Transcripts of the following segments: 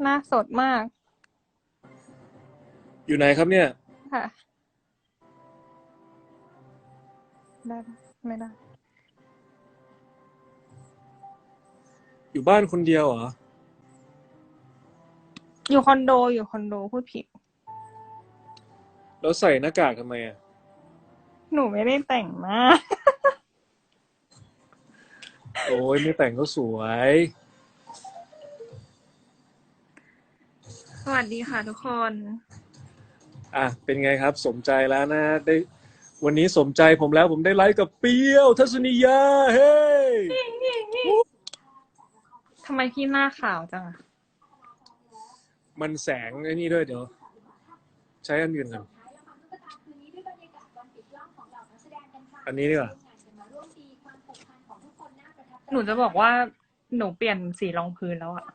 หน้าสดมากอยู่ไหนครับเนี่ย ค่ะ ได้ปะไม่ได้ อยู่บ้านคนเดียวเหรอ อยู่คอนโดอยู่คอนโดพูดผิด แล้วใส่หน้ากากทำไมอะ หนูไม่ได้แต่งหน้า โอ้ยไม่แต่งก็สวย สวัสดีค่ะทุกคน อะเป็นไงครับ สมใจแล้วนะได้วันนี้สมใจผมแล้วผมได้ไลฟ์กับเปรี้ยวทัศนียาเฮ้ทำไมพี่หน้าขาวจังอะมันแสงไอ้นี่ด้วยเดี๋ยว ใช้อันอื่นก่อนอันนี้ดีกว่าหนูจะบอกว่าหนูเปลี่ยนสีรองพื้นแล้วอะ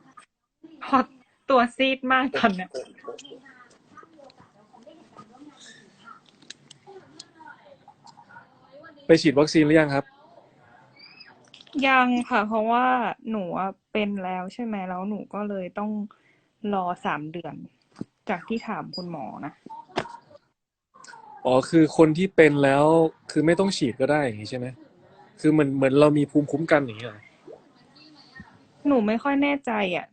เพราะ ตัวซีดมากตอนเนี้ยไปฉีดวัคซีนหรือยังครับ ยังค่ะ เพราะว่าหนูอะเป็นแล้วใช่ไหมแล้วหนูก็เลยต้องรอสามเดือน จากที่ถามคุณหมอนะอ๋อคือคนที่เป็นแล้วคือไม่ต้องฉีดก็ได้อย่างนี้ใช่ไหมคือเหมือนเหมือนเรามีภูมิคุ้มกันอย่างนี้เหรอหนูไม่ค่อยแน่ใจอะ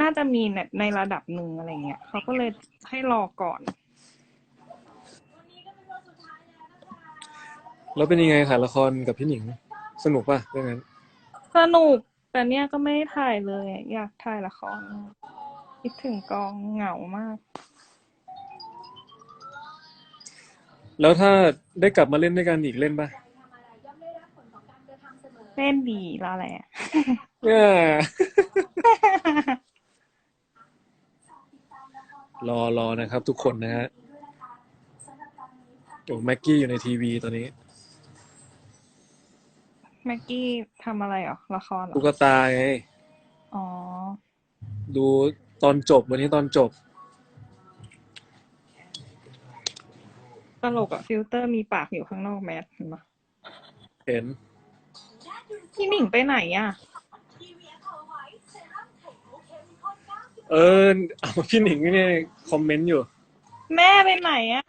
น่าจะมีในในระดับหนึ่งอะไรเงี้ยเขาก็เลยให้รอก่อน แล้วเป็นยังไงถ่ายละครกับพี่หนิง สนุกป่ะเรื่องนั้นสนุกแต่เนี้ยก็ไม่ได้ถ่ายเลยอะอยากถ่ายละครมากคิดถึงกองเหงามาก แล้วถ้าได้กลับมาเล่นด้วยกันอีกเล่นป่ะเล่นดีและแหละ เนี่ย รอรอนะครับ ทุกคนนะฮะโอ้แม็กกี้อยู่ในทีวีตอนนี้ แม็กกี้ทำอะไรเหรอละครเหรตุ๊อกตาไง อ๋อ ดูตอนจบวันนี้ตอนจบ ตลกอะฟิลเตอร์มีปากอยู่ข้างนอกแมสเห็นปะเห็นพี่หนิงไปไหนอะ เออเอาพี่หนิงนี่คอมเมนต์อยู่ แม่ไปไหนอะ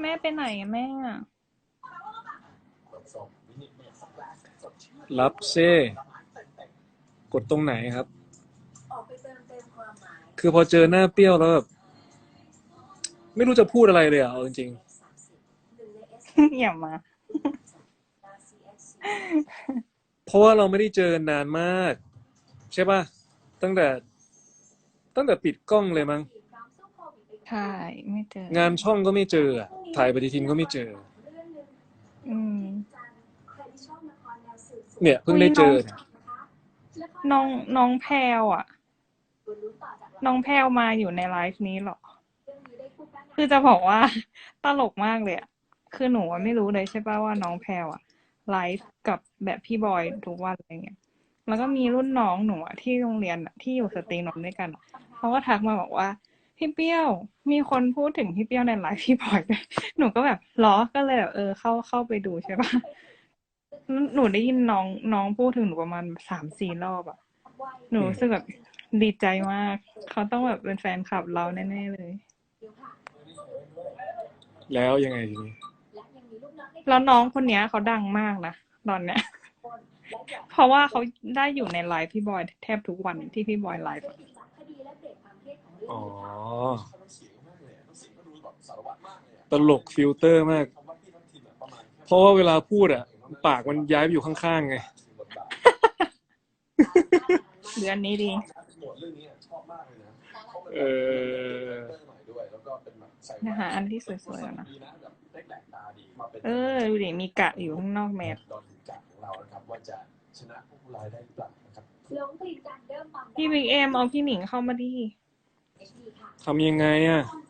แม่ไปไหนอะแม่อะรับเซ่กดตรงไหนครับ คือพอเจอหน้าเปรี้ยวแล้วแบบ ไม่รู้จะพูดอะไรเลยอะเอาจริงอย่ามา ๆ เพราะว่าเราไม่ได้เจอกันนานมาก ใช่ป่ะ ตั้งแต่ ตั้งแต่ปิดกล้องเลยมั้ง ใช่ไม่เจอ งานช่องก็ไม่เจออะถ่ายปฏิทินก็ไม่เจอ อืม เนี่ยเพิ่งได้เจอเนี่ยน้องน้องแพลวอะ น้องแพลวมาอยู่ในไลฟ์นี้เหรอ คือจะบอกว่าตลกมากเลยอะคือหนูอะไม่รู้เลยใช่ป่ะว่าน้องแพลวอะไลฟ์กับแบบพี่บอยทุกวันอะไรเงี้ย แล้วก็มีรุ่นน้องหนูอะที่โรงเรียนอะที่อยู่สตรีนนท์ด้วยกันอะเขาก็ทักมาบอกว่าพี่เปี้ยว มีคนพูดถึงพี่เปี้ยวในไลฟ์พี่บอยด้วยหนูก็แบบล้อก็เลยแบบเออเข้าเข้าไปดูใช่ป่ะหนูได้ยินน้องน้องพูดถึงหนูประมาณสามสี่รอบอะหนูรู้สึกแบบดีใจมาก เขาต้องแบบเป็นแฟนคลับเราแน่ๆเลย แล้วยังไงทีนี้แล้วน้องคนเนี้ยเขาดังมากนะตอนเนี้ย เพราะว่าเขาได้อยู่ในไลฟ์พี่บอยแทบทุกวันที่พี่บอยไลฟ์อะอ๋อตลกฟิลเตอร์มาก เพราะว่าเวลาพูดอะ ปากมันย้ายไปอยู่ข้างๆไงเดือนนี้ดีเออ นะคะอันที่สวยๆก่อนนะเออดูดิมีกะอยู่ข้างนอกแมสพี่บิ๊กเอ็มเอาพี่หนิงเข้ามาดิทำยังไงอะคอน